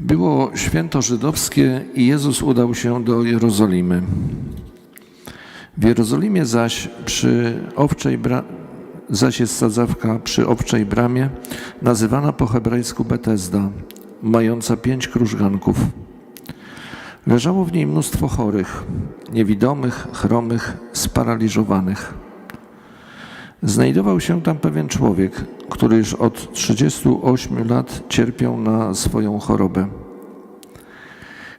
Było święto żydowskie i Jezus udał się do Jerozolimy. W Jerozolimie zaś przy owczej bra... zaś jest sadzawka przy owczej bramie, nazywana po hebrajsku Betesda, mająca pięć krużganków. Leżało w niej mnóstwo chorych, niewidomych, chromych, sparaliżowanych. Znajdował się tam pewien człowiek, który już od 38 lat cierpiał na swoją chorobę.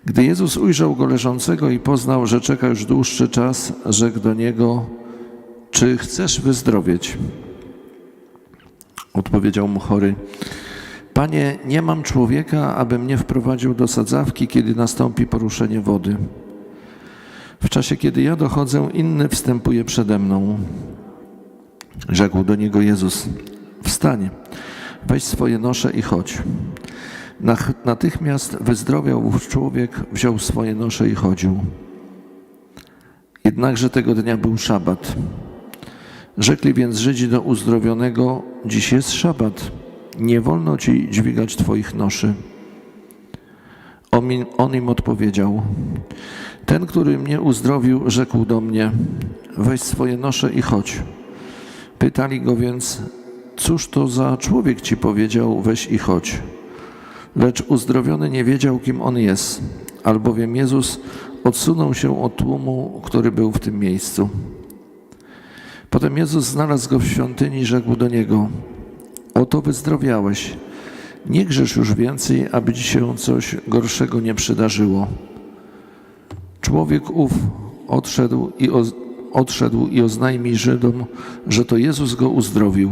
Gdy Jezus ujrzał go leżącego i poznał, że czeka już dłuższy czas, rzekł do niego: Czy chcesz wyzdrowieć? Odpowiedział mu chory: Panie, nie mam człowieka, aby mnie wprowadził do sadzawki, kiedy nastąpi poruszenie wody. W czasie, kiedy ja dochodzę, inny wstępuje przede mną. Rzekł do niego Jezus: Wstań, weź swoje nosze i chodź. Natychmiast wyzdrowiał człowiek, wziął swoje nosze i chodził. Jednakże tego dnia był szabat. Rzekli więc Żydzi do uzdrowionego: Dziś jest szabat, nie wolno ci dźwigać twoich noszy. On im, on im odpowiedział: Ten, który mnie uzdrowił, rzekł do mnie: Weź swoje nosze i chodź. Pytali go więc, cóż to za człowiek ci powiedział, weź i chodź. Lecz uzdrowiony nie wiedział, kim on jest, albowiem Jezus odsunął się od tłumu, który był w tym miejscu. Potem Jezus znalazł go w świątyni i rzekł do niego: Oto wyzdrowiałeś. Nie grzesz już więcej, aby ci się coś gorszego nie przydarzyło. Człowiek ów odszedł i, odszedł i oznajmi Żydom, że to Jezus go uzdrowił.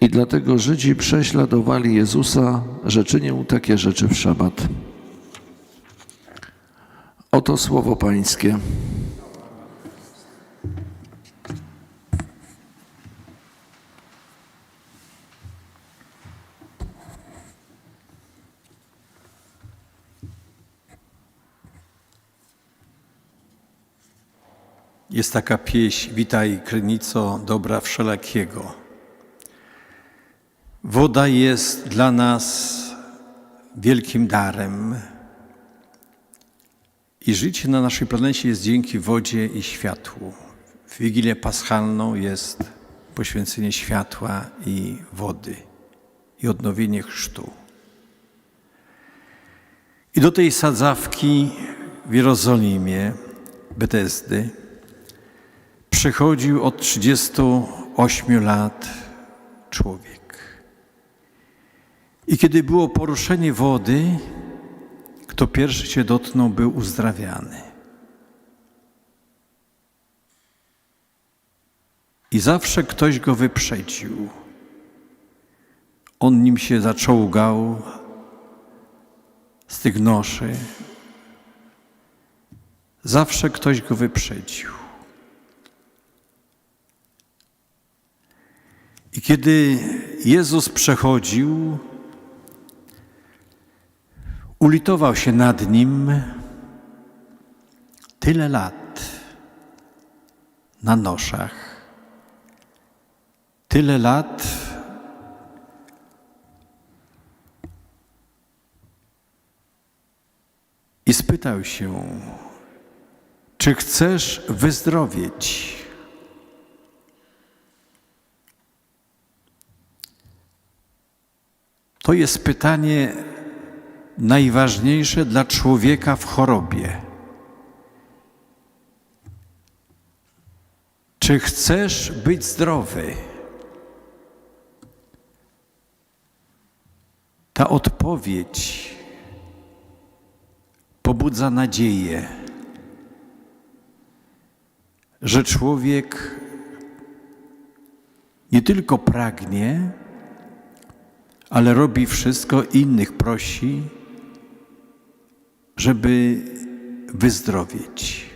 I dlatego Żydzi prześladowali Jezusa, że czynił takie rzeczy w szabat. Oto słowo Pańskie. Jest taka pieśń, witaj krynico dobra wszelakiego. Woda jest dla nas wielkim darem i życie na naszej planecie jest dzięki wodzie i światłu. W Wigilię Paschalną jest poświęcenie światła i wody i odnowienie chrztu. I do tej sadzawki w Jerozolimie, Betesdy, przychodził od 38 lat człowiek. I kiedy było poruszenie wody, kto pierwszy się dotknął, był uzdrawiany. I zawsze ktoś go wyprzedził. On nim się zaczołgał z tych noszy. Zawsze ktoś go wyprzedził. I kiedy Jezus przechodził, ulitował się nad nim tyle lat na noszach, tyle lat i spytał się, czy chcesz wyzdrowieć? To jest pytanie najważniejsze dla człowieka w chorobie. Czy chcesz być zdrowy? Ta odpowiedź pobudza nadzieję, że człowiek nie tylko pragnie, ale robi wszystko, innych prosi, żeby wyzdrowieć.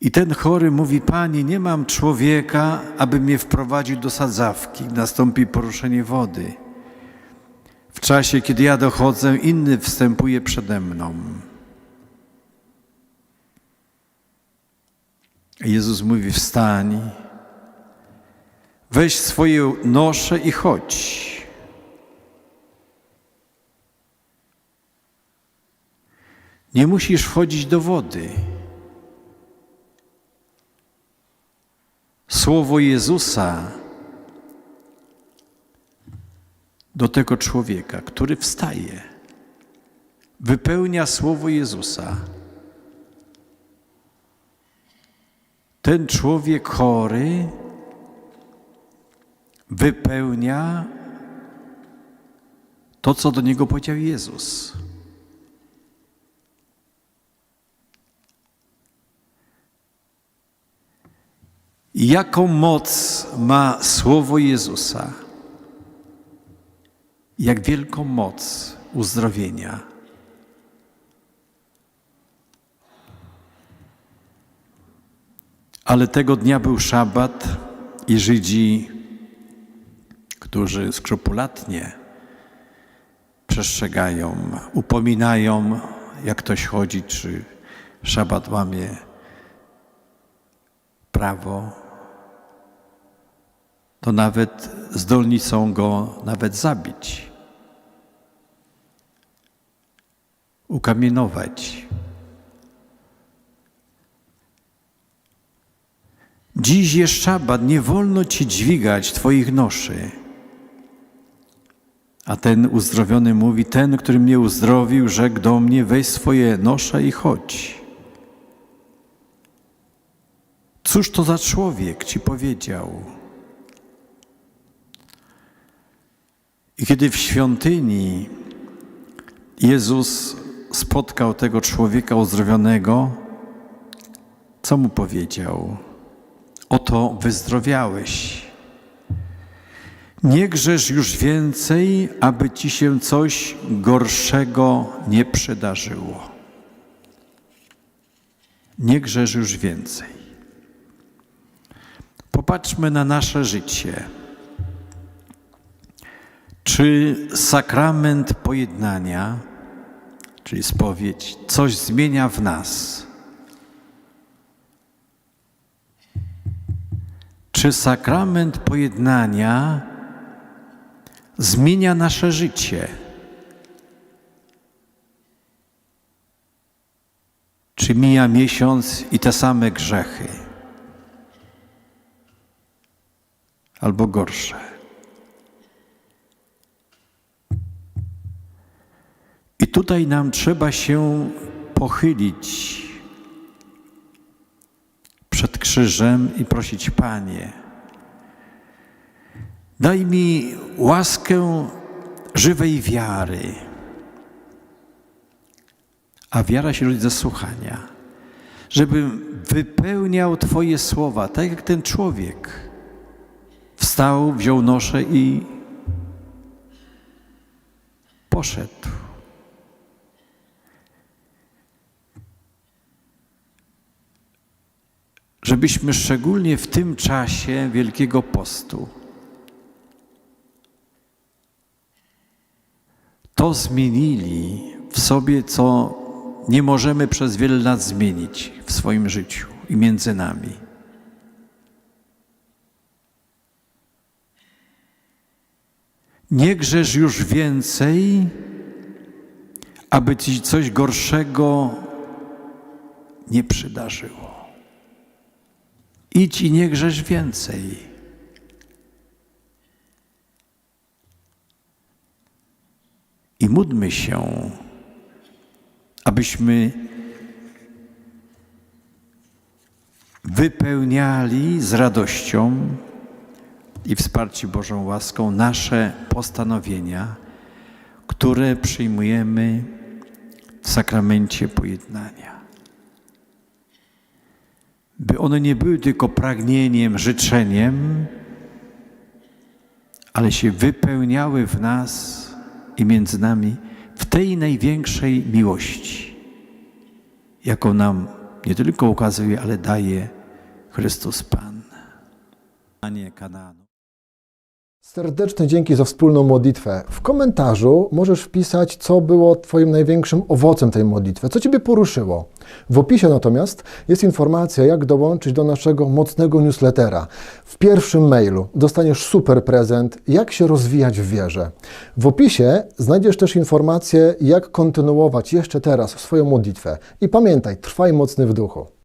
I ten chory mówi: Panie, nie mam człowieka, aby mnie wprowadził do sadzawki. Nastąpi poruszenie wody. W czasie, kiedy ja dochodzę, inny wstępuje przede mną. Jezus mówi: Wstań, Weź swoje nosze i chodź. Nie musisz wchodzić do wody. Słowo Jezusa do tego człowieka, który wstaje, wypełnia słowo Jezusa. Ten człowiek chory wypełnia to, co do niego powiedział Jezus. Jaką moc ma słowo Jezusa? Jak wielką moc uzdrowienia. Ale tego dnia był szabat i Żydzi, którzy skrupulatnie przestrzegają, upominają, jak ktoś chodzi, czy szabat łamie prawo, to nawet zdolni są go nawet zabić, ukamienować. Dziś jest szabat, nie wolno ci dźwigać twoich noszy. A ten uzdrowiony mówi, ten, który mnie uzdrowił, rzekł do mnie, weź swoje nosze i chodź. Cóż to za człowiek ci powiedział? I kiedy w świątyni Jezus spotkał tego człowieka uzdrowionego, co mu powiedział? Oto wyzdrowiałeś. Nie grzesz już więcej, aby ci się coś gorszego nie przydarzyło. Nie grzesz już więcej. Popatrzmy na nasze życie. Czy sakrament pojednania, czyli spowiedź, coś zmienia w nas? Czy sakrament pojednania zmienia nasze życie? Czy mija miesiąc i te same grzechy? Albo gorsze? I tutaj nam trzeba się pochylić przed krzyżem i prosić, Panie, daj mi łaskę żywej wiary. A wiara się rodzi ze słuchania, żebym wypełniał Twoje słowa, tak jak ten człowiek. Wstał, wziął noszę i poszedł. żebyśmy szczególnie w tym czasie Wielkiego Postu to zmienili w sobie, co nie możemy przez wiele lat zmienić w swoim życiu i między nami. Nie grzesz już więcej, aby ci coś gorszego nie przydarzyło. Idź i nie grzesz więcej. I módlmy się, abyśmy wypełniali z radością i wsparci Bożą łaską nasze postanowienia, które przyjmujemy w sakramencie pojednania. By one nie były tylko pragnieniem, życzeniem, ale się wypełniały w nas i między nami w tej największej miłości, jaką nam nie tylko ukazuje, ale daje Chrystus Pan. Panie Kananu. Serdeczne dzięki za wspólną modlitwę. W komentarzu możesz wpisać, co było Twoim największym owocem tej modlitwy, co Ciebie poruszyło. W opisie natomiast jest informacja, jak dołączyć do naszego mocnego newslettera. W pierwszym mailu dostaniesz super prezent, jak się rozwijać w wierze. W opisie znajdziesz też informację, jak kontynuować jeszcze teraz swoją modlitwę. I pamiętaj, trwaj mocny w duchu.